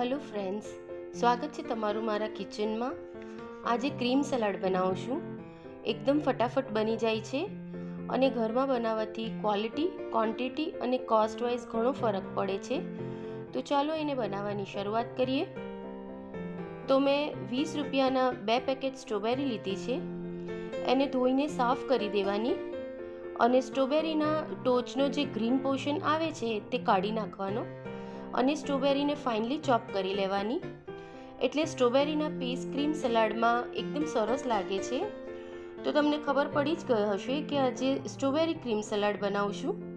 Hello friends, સ્વાગત છે તમારું મારા કિચનમાં. આજે ક્રીમ સલાડ બનાવું એકદમ ફટાફટ બની જાય છે અને ઘરમાં બનાવવાથી ક્વોલિટી, ક્વોન્ટિટી અને કોસ્ટ વાઇઝ ઘણો ફરક પડે છે. તો ચાલો એને બનાવવાની શરૂઆત કરીએ. તો મેં વીસ રૂપિયાના બે પેકેટ સ્ટ્રોબેરી લીધી છે. એને ધોઈને સાફ કરી દેવાની અને સ્ટ્રોબેરીના ટોચનો જે ગ્રીન પોર્શન આવે છે તે કાઢી નાખવાનો. અને સ્ટ્રોબેરીને ફાઇનલી ચોપ કરી લેવાની. એટલે સ્ટ્રોબેરીના પીસ ક્રીમ સલાડમાં એકદમ સરસ લાગે છે. તો તમને ખબર પડી જ ગઈ હશે કે આજે સ્ટ્રોબેરી ક્રીમ સલાડ બનાવશું.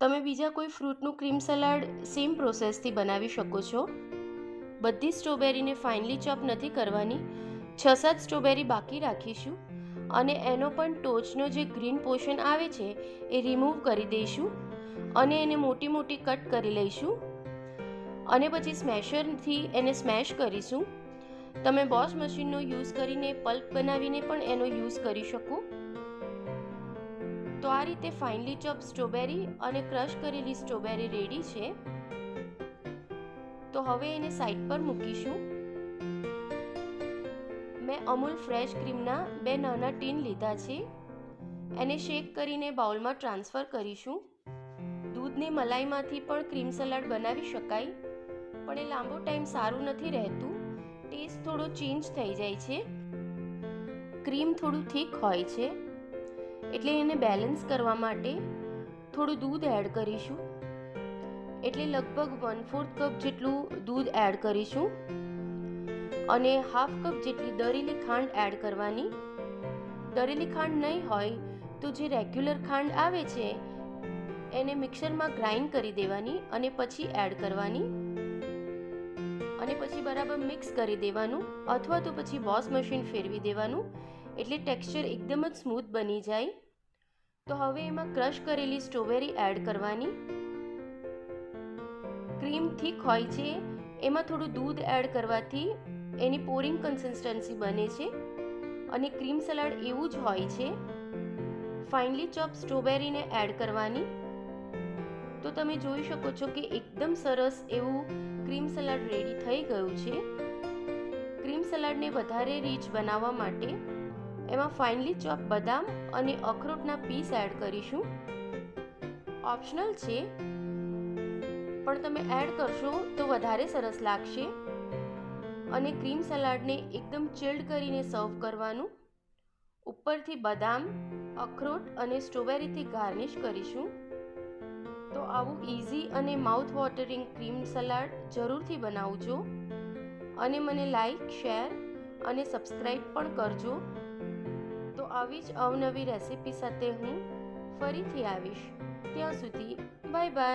તમે બીજા કોઈ ફ્રૂટનું ક્રીમ સલાડ સેમ પ્રોસેસથી બનાવી શકો છો. બધી સ્ટ્રોબેરીને ફાઇનલી ચોપ નથી કરવાની. છ સાત સ્ટ્રોબેરી બાકી રાખીશું. અને એનો પણ ટોચનો જે ગ્રીન પોર્શન આવે છે, એ રિમૂવ કરી દઈશું અને એને મોટી મોટી કટ કરી લઈશું અને પછી સ્મેશરથી એને સ્મેશ કરીશું. તમે બોસ મશીનનો યુઝ કરીને પલ્પ બનાવીને પણ એનો યુઝ કરી શકો. તો આ રીતે ફાઇનલી ચોપ સ્ટ્રોબેરી અને ક્રશ કરેલી સ્ટ્રોબેરી રેડી છે. તો હવે એને સાઈડ પર મૂકીશું. મેં અમૂલ ફ્રેશ ક્રીમના બે નાના ટીન લીધા છે. એને શેક કરીને બાઉલમાં ટ્રાન્સફર કરીશું. દૂધની મલાઈમાંથી પણ ક્રીમ સલાડ બનાવી શકાય, પણ એ લાંબો ટાઈમ સારું નથી રહેતું. ટેસ્ટ થોડો ચેન્જ થઈ જાય છે. ક્રીમ થોડું થીક હોય છે, એટલે એને બેલેન્સ કરવા માટે થોડું દૂધ એડ કરીશું. એટલે લગભગ વન ફોર્થ કપ જેટલું દૂધ એડ કરીશું. અને હાફ કપ જેટલી દરેલી ખાંડ એડ કરવાની. દરેલી ખાંડ નહીં હોય તો જે રેગ્યુલર ખાંડ આવે છે, એને મિક્સરમાં ગ્રાઇન્ડ કરી દેવાની અને પછી એડ કરવાની. અને પછી બરાબર મિક્સ કરી દેવાનું અથવા તો પછી વોશ મશીન ફેરવી દેવાનું. એટલે ટેક્સચર એકદમ જ સ્મૂથ બની જાય. તો હવે એમાં ક્રશ કરેલી સ્ટ્રોબેરી એડ કરવાની. ક્રીમ થીક હોય છે, એમાં થોડું દૂધ એડ કરવાથી એની પોરિંગ કન્સિસ્ટન્સી બને છે અને ક્રીમ સલાડ એવું જ હોય છે. ફાઇનલી ચોપ સ્ટ્રોબેરીને એડ કરવાની. તો તમે જોઈ શકો છો કે એકદમ સરસ એવું ક્રીમ સલાડ રેડી થઈ ગયું છે. ક્રીમ સલાડને વધારે રીચ બનાવવા માટે એમાં ફાઇનલી ચોપ બદામ અને અખરોટના પીસ એડ કરીશું. ઓપ્શનલ છે. પણ તમે એડ કરશો તો વધારે સરસ લાગશે. અને ક્રીમ સલાડને એકદમ ચિલ્ડ કરીને સર્વ કરવાનું. ઉપરથી બદામ, અખરોટ અને સ્ટ્રોબેરીથી ગાર્નિશ કરીશું. તો આવું ઇઝી અને માઉથ વોટરિંગ ક્રીમ સલાડ જરૂરથી બનાવજો. અને મને લાઈક શેર અને સબસ્ક્રાઈબ પણ કરજો. તો આવી જ અવનવી રેસિપી સાથે હું ફરીથી આવીશ. ત્યાં સુધી બાય બાય